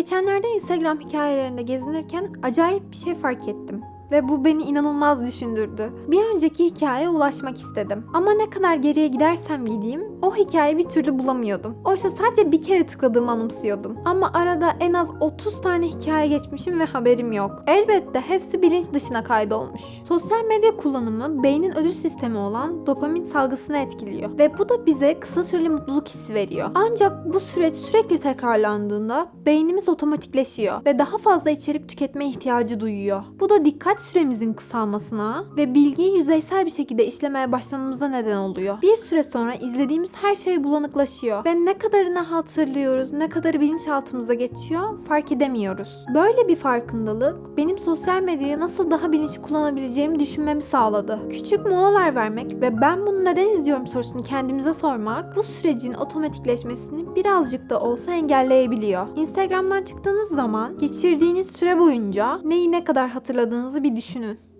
Geçenlerde Instagram hikayelerinde gezinirken acayip bir şey fark ettim. Ve bu beni inanılmaz düşündürdü. Bir önceki hikayeye ulaşmak istedim. Ama ne kadar geriye gidersem gideyim o hikayeyi bir türlü bulamıyordum. Oysa sadece bir kere tıkladığımı anımsıyordum. Ama arada en az 30 tane hikaye geçmişim ve haberim yok. Elbette hepsi bilinç dışına kaydolmuş. Sosyal medya kullanımı beynin ödül sistemi olan dopamin salgısını etkiliyor. Ve bu da bize kısa süreli mutluluk hissi veriyor. Ancak bu süreç sürekli tekrarlandığında beynimiz otomatikleşiyor ve daha fazla içerik tüketme ihtiyacı duyuyor. Bu da dikkat süremizin kısalmasına ve bilgiyi yüzeysel bir şekilde işlemeye başlamamıza neden oluyor. Bir süre sonra izlediğimiz her şey bulanıklaşıyor ve ne kadarını hatırlıyoruz, ne kadarı bilinçaltımıza geçiyor fark edemiyoruz. Böyle bir farkındalık benim sosyal medyayı nasıl daha bilinçli kullanabileceğimi düşünmemi sağladı. Küçük molalar vermek ve ben bunu neden izliyorum sorusunu kendimize sormak bu sürecin otomatikleşmesini birazcık da olsa engelleyebiliyor. Instagram'dan çıktığınız zaman geçirdiğiniz süre boyunca neyi ne kadar hatırladığınızı bir düşünün.